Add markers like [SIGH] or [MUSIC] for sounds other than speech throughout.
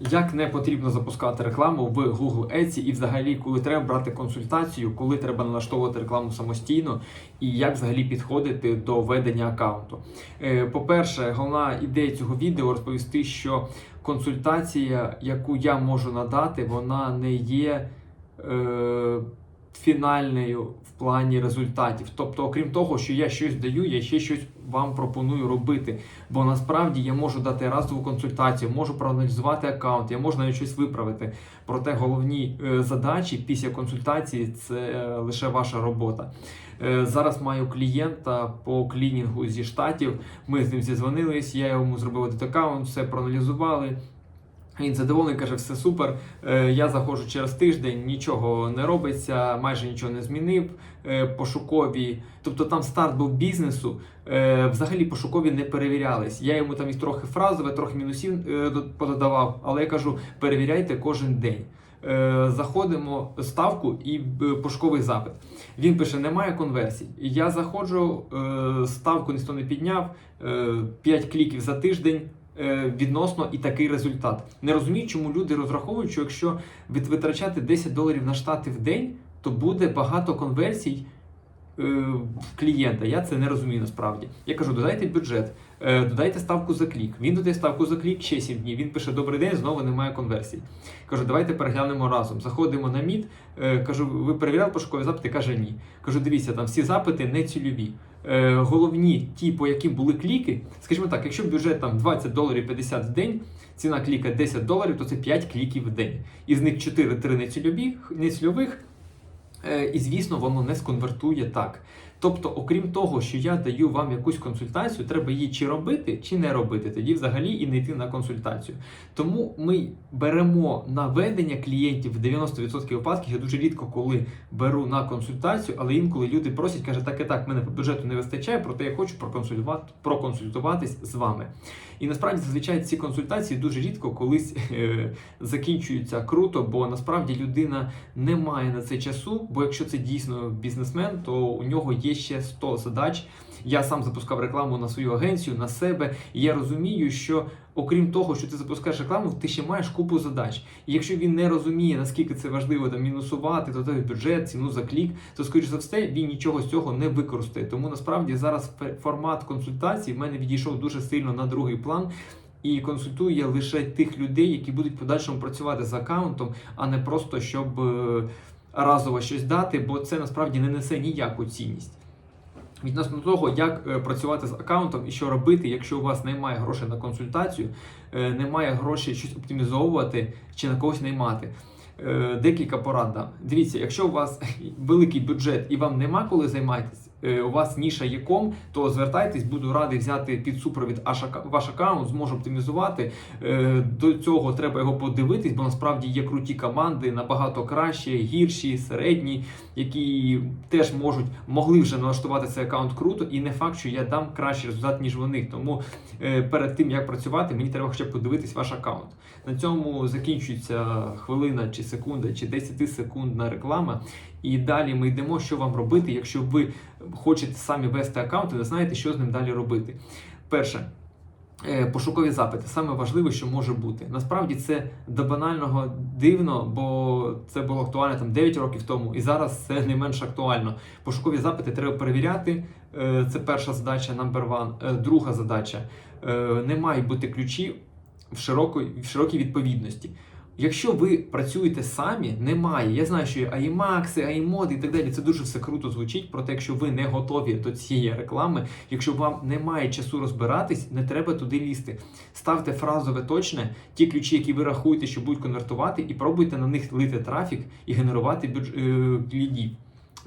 Як не потрібно запускати рекламу в Google Ads і взагалі, коли треба брати консультацію, коли треба налаштовувати рекламу самостійно, і як взагалі підходити до ведення аккаунту. Е, По-перше, головна ідея цього відео розповісти, що консультація, яку я можу надати, вона не є. Е, Фінальною в плані результатів. Тобто, окрім того, що я щось даю, я ще щось вам пропоную робити. Бо насправді я можу дати разову консультацію, можу проаналізувати аккаунт, я можу навіть щось виправити. Проте головні е, задачі після консультації це е, лише ваша робота. Е, Зараз маю клієнта по клінінгу зі штатів. Ми з ним зізвонились, я йому зробив аккаунт, все проаналізували. Він задоволений, каже, все супер. Е, Я заходжу через тиждень, нічого не робиться, майже нічого не змінив. Е, Пошукові, тобто там старт був бізнесу, е, взагалі пошукові не перевірялись. Я йому там і трохи фразове, трохи мінусів пододавав, але я кажу, перевіряйте кожен день. Заходимо ставку і пошуковий запит. Він пише: немає конверсій. Я заходжу, ставку ніхто не підняв, 5 кліків за тиждень. Е, Відносно і такий результат. Не розумію, чому люди розраховують, що якщо витрачати 10 доларів на штати в день, то буде багато конверсій е, клієнта. Я це не розумію насправді. Я кажу, додайте бюджет, е, додайте ставку за клік. Він додає ставку за клік ще 7 днів. Він пише: Добрий день, знову немає конверсій. Кажу, давайте переглянемо разом. Заходимо на мід. Кажу, ви перевіряли пошукові запити? Каже, ні. Кажу, дивіться, там всі запити не цільові. Е, Головні, ті, по яким були кліки, скажімо так, якщо бюджет там 20 доларів 50 в день, ціна кліка 10 доларів, то це 5 кліків в день. Із них 4-3 нецільових, Е, І звісно, воно не сконвертує так. Тобто, окрім того, що я даю вам якусь консультацію, треба її чи робити, чи не робити. Тоді взагалі і не йти на консультацію. Тому ми беремо на ведення клієнтів в 90% випадків. Я дуже рідко коли беру на консультацію, але інколи люди просять, каже, так і так, мене по бюджету не вистачає, проте я хочу проконсультувати, проконсультуватись з вами. І насправді зазвичай ці консультації дуже рідко колись е, закінчуються круто, бо насправді людина не має на це часу. Бо якщо це дійсно бізнесмен, то у нього є ще 100 задач. Я сам запускав рекламу на свою агенцію, на себе. І я розумію, що окрім того, що ти запускаєш рекламу, ти ще маєш купу задач. І якщо він не розуміє, наскільки це важливо там мінусувати, то той бюджет, ціну за клік, то скоріш за все він нічого з цього не використає. Тому насправді зараз формат консультації в мене відійшов дуже сильно на другий план. І консультую я лише тих людей, які будуть подальшому працювати з аккаунтом, а не просто щоб е, разово щось дати, бо це насправді не несе ніяку цінність. Відносно того, як е, працювати з аккаунтом і що робити, якщо у вас немає грошей на консультацію, е, немає грошей щось оптимізовувати чи на когось наймати. Е, Декілька порад дам. Дивіться, якщо у вас [LAUGHS] великий бюджет і вам нема коли займатися, у вас ніша є ком, то звертайтесь, буду радий взяти під супровід аш ваш аккаунт, зможу оптимізувати. Е, До цього треба його подивитись, бо насправді є круті команди, набагато кращі, гірші, середні, які теж можуть могли вже налаштувати цей аккаунт круто, і не факт, що я дам кращий результат, ніж вони. Тому е, перед тим як працювати, мені треба хоча б подивитись ваш аккаунт. На цьому закінчується хвилина чи секунда, чи 10 секундна реклама. І далі ми йдемо, що вам робити, якщо ви хочете самі вести аккаунт і не знаєте, що з ним далі робити. Перше. Е, Пошукові запити саме важливе, що може бути. Насправді це до банального дивно, бо це було актуально там 9 років тому, і зараз це не менш актуально. Пошукові запити треба перевіряти. Е, Це перша задача, number one. Е, Друга задача не мають бути ключі в широкій, в широкій відповідності. Якщо ви працюєте самі, немає. Я знаю, що є АІМАКСи, АІМОДи і так далі. Це дуже все круто звучить. Проте, якщо ви не готові до цієї реклами, якщо вам немає часу розбиратись, не треба туди лізти. Ставте фразове точне, ті ключі, які ви рахуєте, що будуть конвертувати, і пробуйте на них лити трафік і генерувати бюдж... е, лідів.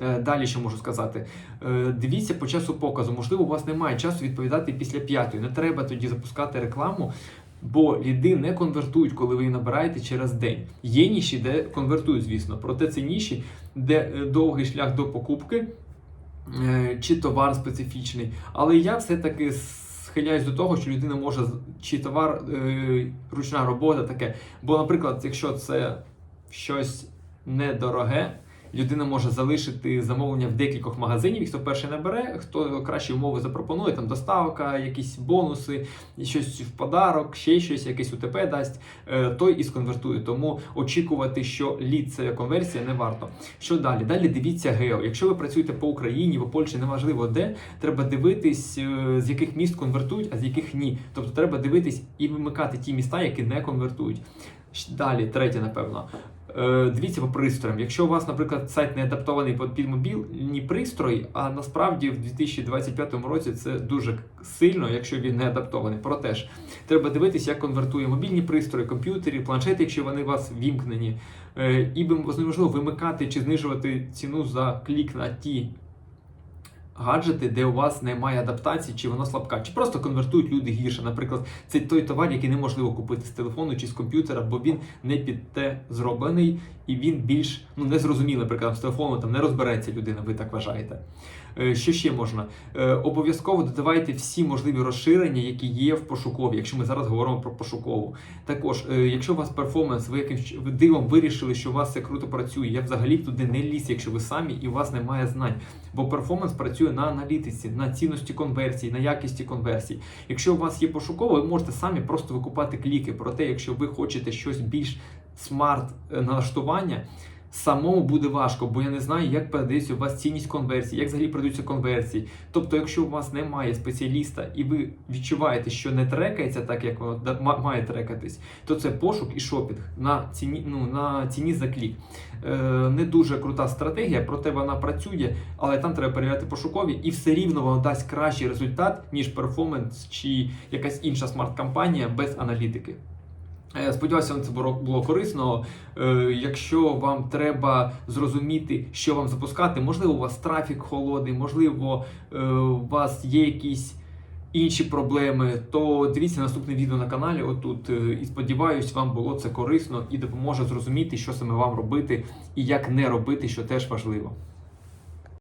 Е, Далі що можу сказати? Е, Дивіться по часу показу. Можливо, у вас немає часу відповідати після п'ятої. Не треба тоді запускати рекламу. Бо ліди не конвертують, коли ви її набираєте через день. Є ніші, де конвертують, звісно. Проте це ніші, де е, довгий шлях до покупки е, чи товар специфічний. Але я все-таки схиляюсь до того, що людина може чи товар, е, ручна робота таке. Бо, наприклад, якщо це щось недороге, людина може залишити замовлення в декількох магазинів. І хто перший набере, хто кращі умови запропонує, там доставка, якісь бонуси, щось в подарок, ще щось, якесь УТП дасть, е, той і сконвертує. Тому очікувати, що лід це конверсія, не варто. Що далі? Далі дивіться гео. Якщо ви працюєте по Україні, в Польщі, неважливо де, треба дивитись, е, з яких міст конвертують, а з яких ні. Тобто треба дивитись і вимикати ті міста, які не конвертують. Далі, третє, напевно. Е, Дивіться по пристроям. Якщо у вас, наприклад, сайт не адаптований під мобільні пристрої, а насправді в 2025 році це дуже сильно, якщо він не адаптований. Проте ж треба дивитися, як конвертує мобільні пристрої, комп'ютери, планшети, якщо вони у вас вімкнені. Е, І можливо вимикати чи знижувати ціну за клік на ті гаджети, де у вас немає адаптації, чи вона слабка, чи просто конвертують люди гірше. Наприклад, це той товар, який неможливо купити з телефону чи з комп'ютера, бо він не під те зроблений і він більш ну незрозумілий, наприклад, з телефону там не розбереться людина, ви так вважаєте. Е, Що ще можна? Е, Обов'язково додавайте всі можливі розширення, які є в пошукові, якщо ми зараз говоримо про пошукову. Також, е, якщо у вас перформанс, ви якимсь дивом вирішили, що у вас це круто працює, я взагалі туди не ліз, якщо ви самі і у вас немає знань. Бо перформанс працює на аналітиці, на цінності конверсії, на якісті конверсій. Якщо у вас є пошуково, ви можете самі просто викупати кліки. Проте, якщо ви хочете щось більш смарт налаштування. Самому буде важко, бо я не знаю, як передається у вас цінність конверсії, як взагалі передаються конверсії. Тобто, якщо у вас немає спеціаліста і ви відчуваєте, що не трекається так, як воно має трекатись, то це пошук і шопінг на ціні, ну, на ціні за клік. Е, не дуже крута стратегія, проте вона працює, але там треба перевіряти пошукові, і все рівно воно дасть кращий результат, ніж перформанс чи якась інша смарт-кампанія без аналітики. Е, Сподіваюся, вам це було корисно. Е, Якщо вам треба зрозуміти, що вам запускати, можливо, у вас трафік холодний, можливо, е, у вас є якісь інші проблеми, то дивіться наступне відео на каналі. Отут і сподіваюсь, вам було це корисно і допоможе зрозуміти, що саме вам робити і як не робити, що теж важливо.